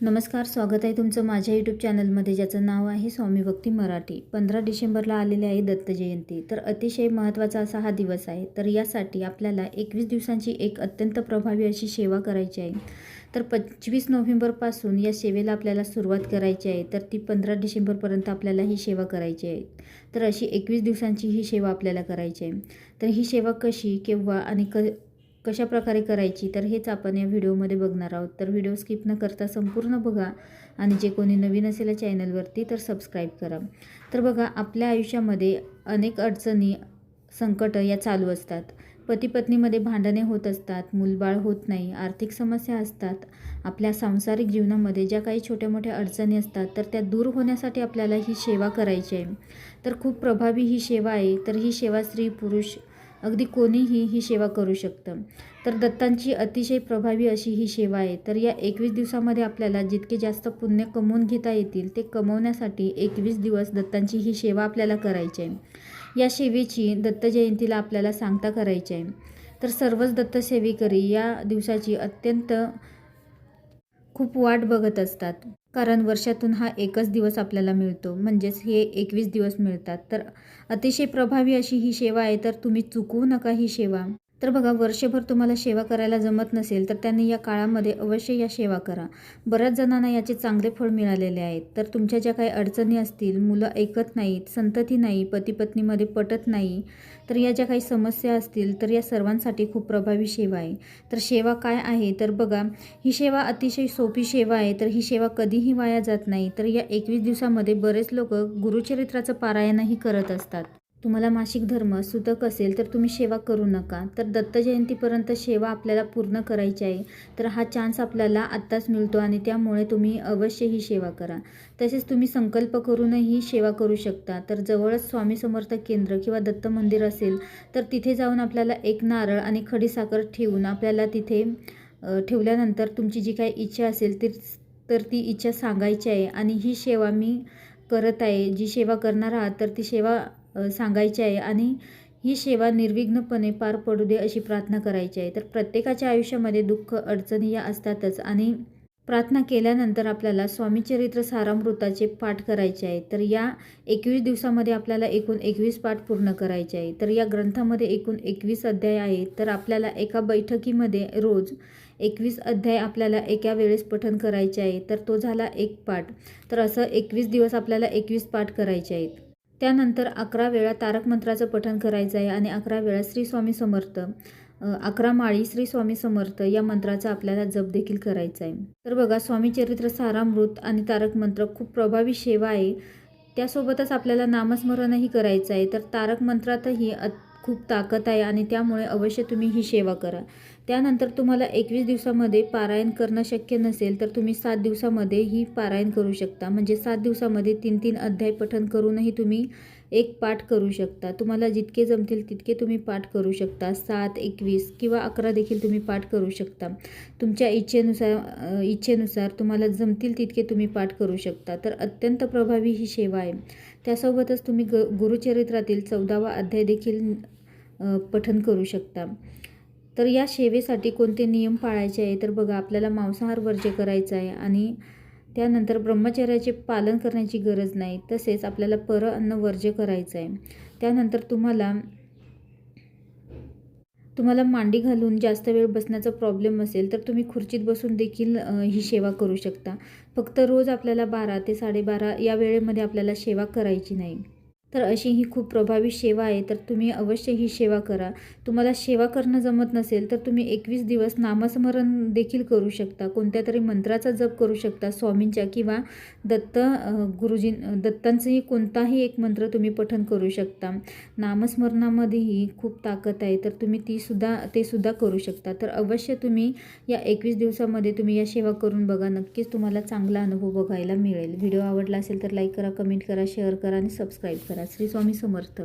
नमस्कार स्वागत आहे तुमचं माझ्या यूट्यूब चॅनलमध्ये ज्याचं नाव आहे स्वामी भक्ती मराठी. पंधरा डिसेंबरला आलेली आहे दत्त जयंती. तर अतिशय महत्त्वाचा असा हा दिवस आहे. तर यासाठी आपल्याला एकवीस दिवसांची एक अत्यंत प्रभावी अशी सेवा करायची आहे. तर पंचवीस नोव्हेंबरपासून या सेवेला आपल्याला सुरुवात करायची आहे. तर ती पंधरा डिसेंबरपर्यंत आपल्याला ही सेवा करायची आहे. तर अशी एकवीस दिवसांची ही सेवा आपल्याला करायची आहे. तर ही सेवा कशी केव्हा आणि क कशा प्रकारे करायची तर हेच आपण या व्हिडिओमध्ये बघणार आहोत. तर व्हिडिओ स्किप न करता संपूर्ण बघा आणि जे कोणी नवीन असेल या चॅनलवरती तर सबस्क्राईब करा. तर बघा आपल्या आयुष्यामध्ये अनेक अडचणी संकट या चालू असतात. पती पत्नीमध्ये भांडणे होत असतात मूलबाळ होत नाही आर्थिक समस्या असतात. आपल्या सांसारिक जीवनामध्ये ज्या काही छोट्या मोठ्या अडचणी असतात तर त्या दूर होण्यासाठी आपल्याला ही सेवा करायची आहे. तर खूप प्रभावी ही सेवा आहे. तर ही सेवा स्त्री पुरुष अगदी कोणीही ही सेवा करू शकतं. तर दत्तांची अतिशय प्रभावी अशी ही सेवा आहे. तर या एकवीस दिवसामध्ये आपल्याला जितके जास्त पुण्य कमवून घेता येतील ते कमवण्यासाठी एकवीस दिवस दत्तांची ही सेवा आपल्याला करायची आहे. या सेवेची दत्त जयंतीला आपल्याला सांगता करायची आहे. तर सर्वच दत्तसेवेकरी या दिवसाची अत्यंत खूप वाट बघत असतात. कारण वर्षातून हा एकच दिवस आपल्याला मिळतो. म्हणजेच हे एकवीस दिवस मिळतात. तर अतिशय प्रभावी अशी ही सेवा आहे. तर तुम्ही चुकवू नका ही सेवा. तर बघा वर्षभर तुम्हाला सेवा करायला जमत नसेल तर त्यांनी या काळामध्ये अवश्य या सेवा करा. बऱ्याच जणांना याचे चांगले फळ मिळालेले आहेत. तर तुमच्या ज्या काही अडचणी असतील मुलं ऐकत नाहीत संतती नाही पती पत्नीमध्ये पटत नाही तर या ज्या काही समस्या असतील तर या सर्वांसाठी खूप प्रभावी सेवा आहे. तर सेवा काय आहे? तर बघा ही सेवा अतिशय सोपी सेवा आहे तर ही सेवा कधीही वाया जात नाही. तर या एकवीस दिवसामध्ये बरेच लोक गुरुचरित्राचं पारायणही करत असतात. तुम्हाला मासिक धर्म सुतक असेल तर तुम्ही सेवा करू नका. तर दत्त जयंतीपर्यंत सेवा आपल्याला पूर्ण करायची आहे. तर हा चान्स आपल्याला आत्ताच मिळतो आणि त्यामुळे तुम्ही अवश्य ही सेवा करा. तसेच तुम्ही संकल्प करूनही सेवा करू शकता. तर जवळच स्वामी समर्थ केंद्र किंवा दत्त मंदिर असेल तर तिथे जाऊन आपल्याला एक नारळ आणि खडीसाखर ठेवून आपल्याला तिथे ठेवल्यानंतर तुमची जी काही इच्छा असेल ती तर ती इच्छा सांगायची आहे. आणि ही सेवा मी करत आहे. जी सेवा करणार आहात तर ती सेवा सांगायची आहे आणि ही सेवा निर्विघ्नपणे पार पडू दे अशी प्रार्थना करायची आहे. तर प्रत्येकाच्या आयुष्यामध्ये दुःख अडचणी या असतातच आणि प्रार्थना केल्यानंतर आपल्याला स्वामीचरित्र सारामृताचे पाठ करायचे आहे. तर या एकवीस दिवसामध्ये आपल्याला एकूण एकवीस पाठ पूर्ण करायचे आहे. तर या ग्रंथामध्ये एकूण एकवीस अध्याय आहेत. तर आपल्याला एका बैठकीमध्ये रोज एकवीस अध्याय आपल्याला एका वेळेस पठन करायचे आहे. तर तो झाला एक पाठ. तर असं एकवीस दिवस आपल्याला एकवीस पाठ करायचे आहेत. त्यानंतर अकरा वेळा तारक मंत्राचं पठण करायचं आहे आणि अकरा वेळा श्री स्वामी समर्थ अकरा माळी श्री स्वामी समर्थ या मंत्राचा आपल्याला जप देखील करायचा आहे. तर बघा स्वामी चरित्र सारामृत आणि तारक मंत्र खूप प्रभावी सेवा आहे. त्यासोबतच आपल्याला नामस्मरणही करायचं आहे. तर तारक मंत्रातही खूप ताकद आहे आणि त्यामुळे अवश्य तुम्ही ही सेवा करा. त्यानंतर तुम्हाला एकवीस दिवसामध्ये पारायण करणं शक्य नसेल तर तुम्ही सात दिवसामध्ये ही पारायण करू शकता. म्हणजे सात दिवसामध्ये तीन तीन अध्याय पठन करूनही तुम्ही एक पाठ करू शकता. तुम्हाला जितके जमतील तितके तुम्ही पाठ करू शकता. सात एकवीस किंवा अकरा देखील तुम्ही पाठ करू शकता. तुमच्या इच्छेनुसार इच्छेनुसार तुम्हाला जमतील तितके तुम्ही पाठ करू शकता. तर अत्यंत प्रभावी ही सेवा आहे. त्यासोबतच तुम्ही ग गुरुचरित्रातील चौदावा अध्याय देखील पठन करू शकता. तर या सेवेसाठी कोणते नियम पाळायचे आहे? तर बघा आपल्याला मांसाहार वर्ज्य करायचा आहे आणि त्यानंतर ब्रह्मचर्याचे पालन करण्याची गरज नाही. तसेच आपल्याला पर अन्न वर्ज्य करायचं आहे. त्यानंतर तुम्हाला तुम्हाला मांडी घालून जास्त वेळ बसण्याचा प्रॉब्लेम असेल तर तुम्ही खुर्चीत बसून देखील ही सेवा करू शकता. फक्त रोज आपल्याला बारा ते साडेबारा या वेळेमध्ये आपल्याला सेवा करायची नाही. तर अशी ही खूप प्रभावी सेवा आहे तर तुम्ही अवश्य ही सेवा करा. तुम्हाला सेवा करणं जमत नसेल तर तुम्ही एकवीस दिवस नामस्मरण देखील करू शकता. कोणत्या तरी मंत्राचा जप करू शकता स्वामींच्या किंवा दत्त गुरुजी दत्तांचंही कोणताही एक मंत्र तुम्ही पठन करू शकता. नामस्मरणामध्येही खूप ताकद आहे तर तुम्ही ती सुद्धा ते सुद्धा करू शकता. तर अवश्य तुम्ही या एकवीस दिवसामध्ये तुम्ही या सेवा करून बघा. नक्कीच तुम्हाला चांगला अनुभव बघायला मिळेल. व्हिडिओ आवडला असेल तर लाईक करा कमेंट करा शेअर करा आणि सबस्क्राईब करा. श्री स्वामी समर्थ